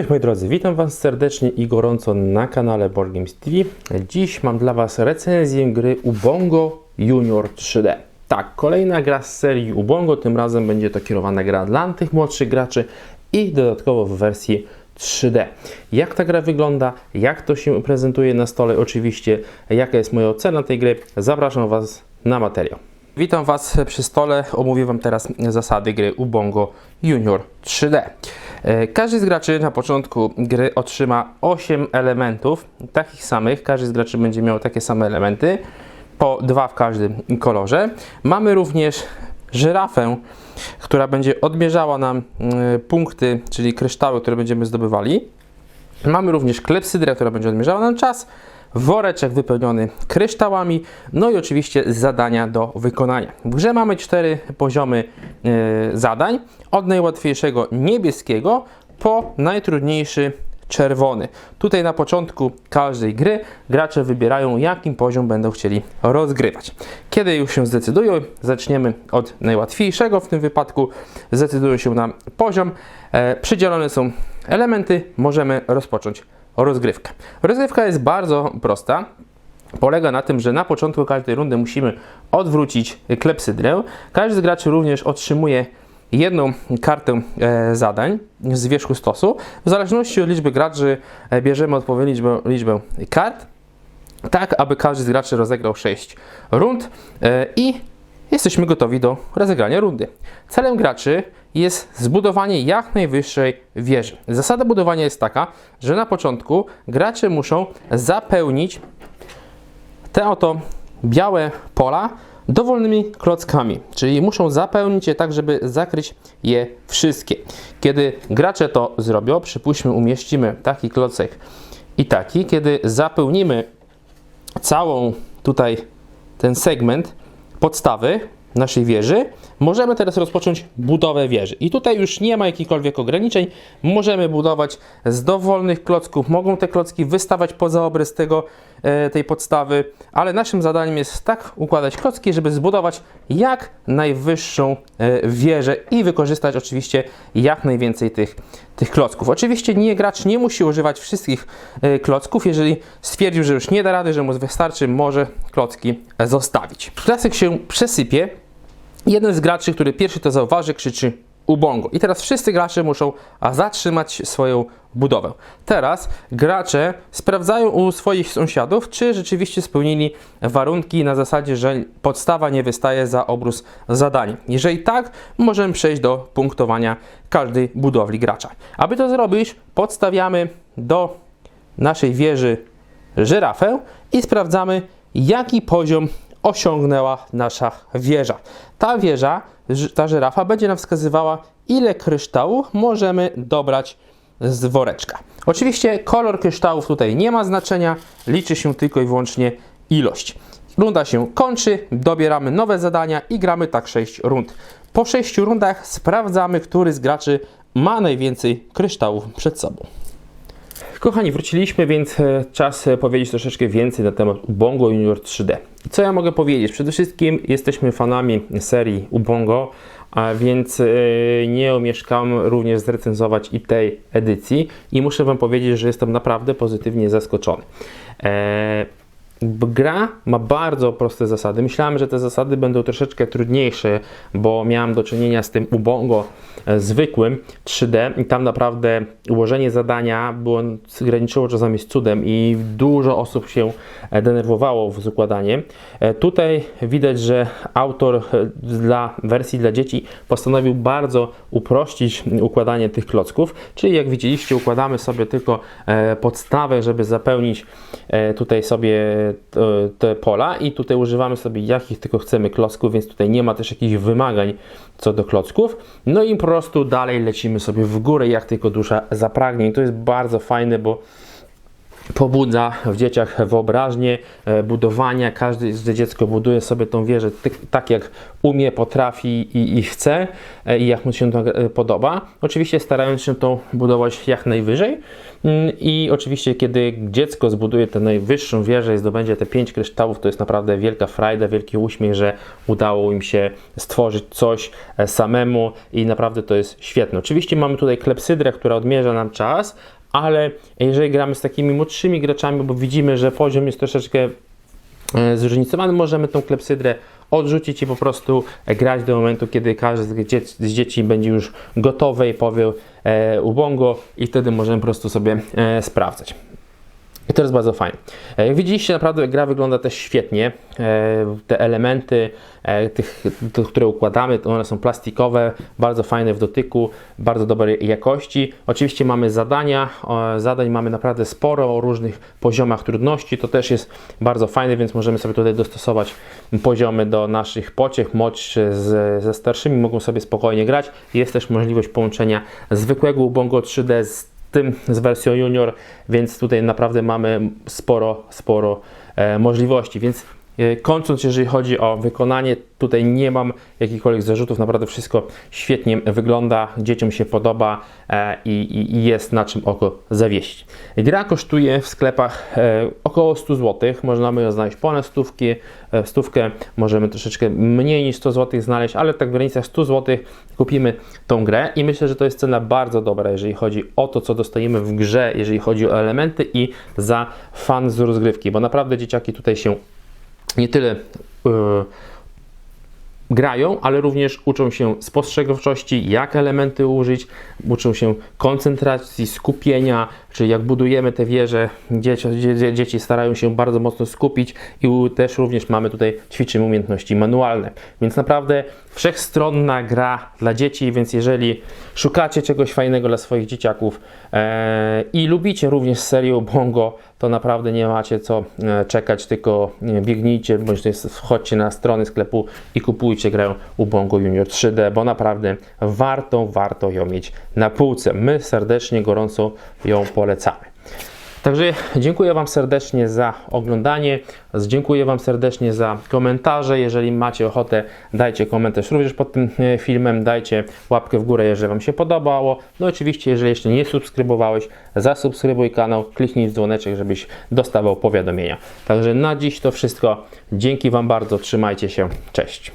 Cześć moi drodzy, witam Was serdecznie i gorąco na kanale Board TV. Dziś mam dla Was recenzję gry Ubongo Junior 3D. Tak, kolejna gra z serii Ubongo, tym razem będzie to kierowana gra dla tych młodszych graczy i dodatkowo w wersji 3D. Jak ta gra wygląda, jak to się prezentuje na stole, oczywiście jaka jest moja ocena tej gry, zapraszam Was na materiał. Witam Was przy stole. Omówię Wam teraz zasady gry Ubongo Junior 3D. E, Każdy z graczy na początku gry otrzyma 8 elementów, takich samych. Każdy z graczy będzie miał takie same elementy, po dwa w każdym kolorze. Mamy również żyrafę, która będzie odmierzała nam e, punkty, czyli kryształy, które będziemy zdobywali. Mamy również klepsydrę, która będzie odmierzała nam czas, woreczek wypełniony kryształami, no i oczywiście zadania do wykonania. W grze mamy cztery poziomy e, zadań, od najłatwiejszego niebieskiego po najtrudniejszy czerwony. Tutaj na początku każdej gry gracze wybierają, jakim poziom będą chcieli rozgrywać. Kiedy już się zdecydują, zaczniemy od najłatwiejszego w tym wypadku. Zdecydują się na poziom. E, przydzielone są elementy, możemy rozpocząć rozgrywkę. Rozgrywka jest bardzo prosta. Polega na tym, że na początku każdej rundy musimy odwrócić klepsydrę. Każdy z graczy również otrzymuje jedną kartę e, zadań z wierzchu stosu. W zależności od liczby graczy e, bierzemy odpowiednią liczbę, liczbę kart, tak aby każdy z graczy rozegrał 6 rund e, i jesteśmy gotowi do rozegrania rundy. Celem graczy jest zbudowanie jak najwyższej wieży. Zasada budowania jest taka, że na początku gracze muszą zapełnić te oto białe pola dowolnymi klockami, czyli muszą zapełnić je tak, żeby zakryć je wszystkie. Kiedy gracze to zrobią, przypuśćmy umieścimy taki klocek i taki, kiedy zapełnimy całą tutaj ten segment podstawy naszej wieży, możemy teraz rozpocząć budowę wieży. I tutaj już nie ma jakichkolwiek ograniczeń. Możemy budować z dowolnych klocków. Mogą te klocki wystawać poza obrys tego, e, tej podstawy, ale naszym zadaniem jest tak układać klocki, żeby zbudować jak najwyższą e, wieżę i wykorzystać oczywiście jak najwięcej tych, tych klocków. Oczywiście nie gracz nie musi używać wszystkich e, klocków. Jeżeli stwierdził, że już nie da rady, że mu wystarczy, może klocki zostawić. Klasyk się przesypie. Jeden z graczy, który pierwszy to zauważy, krzyczy Ubongo. I teraz wszyscy gracze muszą zatrzymać swoją budowę. Teraz gracze sprawdzają u swoich sąsiadów, czy rzeczywiście spełnili warunki na zasadzie, że podstawa nie wystaje za obrus zadania. Jeżeli tak, możemy przejść do punktowania każdej budowli gracza. Aby to zrobić, podstawiamy do naszej wieży żyrafę i sprawdzamy, jaki poziom osiągnęła nasza wieża. Ta wieża, ta żyrafa będzie nam wskazywała, ile kryształów możemy dobrać z woreczka. Oczywiście kolor kryształów tutaj nie ma znaczenia, liczy się tylko i wyłącznie ilość. Runda się kończy, dobieramy nowe zadania i gramy tak 6 rund. Po 6 rundach sprawdzamy, który z graczy ma najwięcej kryształów przed sobą. Kochani, wróciliśmy, więc e, czas e, powiedzieć troszeczkę więcej na temat Ubongo Junior 3D. Co ja mogę powiedzieć? Przede wszystkim jesteśmy fanami serii Ubongo, a więc e, nie omieszkam również zrecenzować i tej edycji i muszę Wam powiedzieć, że jestem naprawdę pozytywnie zaskoczony. Gra ma bardzo proste zasady. Myślałem, że te zasady będą troszeczkę trudniejsze, bo miałem do czynienia z tym Ubongo zwykłym 3D i tam naprawdę ułożenie zadania było graniczyło czasami z cudem i dużo osób się e, denerwowało z układaniem. E, Tutaj widać, że autor e, dla wersji dla dzieci postanowił bardzo uprościć układanie tych klocków, czyli jak widzieliście układamy sobie tylko e, podstawę, żeby zapełnić e, tutaj sobie te, pola i tutaj używamy sobie jakich tylko chcemy klocków, więc tutaj nie ma też jakichś wymagań co do klocków. No i prostu dalej lecimy sobie w górę, jak tylko dusza zapragnie. I to jest bardzo fajne, bo pobudza w dzieciach wyobraźnię e, budowania. Każde dziecko buduje sobie tą wieżę tak, jak umie, potrafi i, i chce e, i jak mu się to e, podoba. Oczywiście starając się to budować jak najwyżej. Mm, I oczywiście, kiedy dziecko zbuduje tę najwyższą wieżę i zdobędzie te pięć kryształów, to jest naprawdę wielka frajda, wielki uśmiech, że udało im się stworzyć coś samemu i naprawdę to jest świetne. Oczywiście mamy tutaj klepsydrę, która odmierza nam czas, ale jeżeli gramy z takimi młodszymi graczami, bo widzimy, że poziom jest troszeczkę e, zróżnicowany, możemy tą klepsydrę odrzucić i po prostu e, grać do momentu, kiedy każdy z, dzie- z dzieci będzie już gotowe i powie e, ubongo i wtedy możemy po prostu sobie sprawdzać. I to jest bardzo fajne. E, Jak widzieliście, naprawdę gra wygląda też świetnie. E, Te elementy, e, tych, te, które układamy, one są plastikowe, bardzo fajne w dotyku, bardzo dobrej jakości. Oczywiście mamy zadania, zadań mamy naprawdę sporo o różnych poziomach trudności, to też jest bardzo fajne, więc możemy sobie tutaj dostosować poziomy do naszych pociech. Młodszy z, ze starszymi mogą sobie spokojnie grać. Jest też możliwość połączenia zwykłego Ubongo 3D z tym z wersją junior, więc tutaj naprawdę mamy sporo, sporo e, możliwości. Więc kończąc, jeżeli chodzi o wykonanie, tutaj nie mam jakichkolwiek zarzutów, naprawdę wszystko świetnie wygląda, dzieciom się podoba e, i, jest na czym oko zawiesić. Gra kosztuje w sklepach e, około 100 zł, możemy ją znaleźć ponad stówki, e, stówkę, możemy troszeczkę mniej niż 100 zł znaleźć, ale tak w granicach 100 zł kupimy tą grę. I myślę, że to jest cena bardzo dobra, jeżeli chodzi o to, co dostajemy w grze, jeżeli chodzi o elementy i za fan z rozgrywki, bo naprawdę dzieciaki tutaj się nie tyle yy, grają, ale również uczą się spostrzegawczości, jak elementy użyć, uczą się koncentracji, skupienia, czyli jak budujemy te wieże, dzieci, dzie- dzieci starają się bardzo mocno skupić i też również mamy tutaj ćwiczymy umiejętności manualne. Więc naprawdę wszechstronna gra dla dzieci, więc jeżeli szukacie czegoś fajnego dla swoich dzieciaków e, i lubicie również serię Bongo, to naprawdę nie macie co e, czekać, tylko biegnijcie, bądź też wchodźcie na strony sklepu i kupujcie grę Ubongo Junior 3D, bo naprawdę warto, warto ją mieć na półce. My serdecznie, gorąco ją polecamy. Także dziękuję Wam serdecznie za oglądanie. Dziękuję Wam serdecznie za komentarze. Jeżeli macie ochotę, dajcie komentarz również pod tym e, filmem. Dajcie łapkę w górę, jeżeli Wam się podobało. No oczywiście, jeżeli jeszcze nie subskrybowałeś, zasubskrybuj kanał, kliknij w dzwoneczek, żebyś dostawał powiadomienia. Także na dziś to wszystko. Dzięki Wam bardzo. Trzymajcie się. Cześć.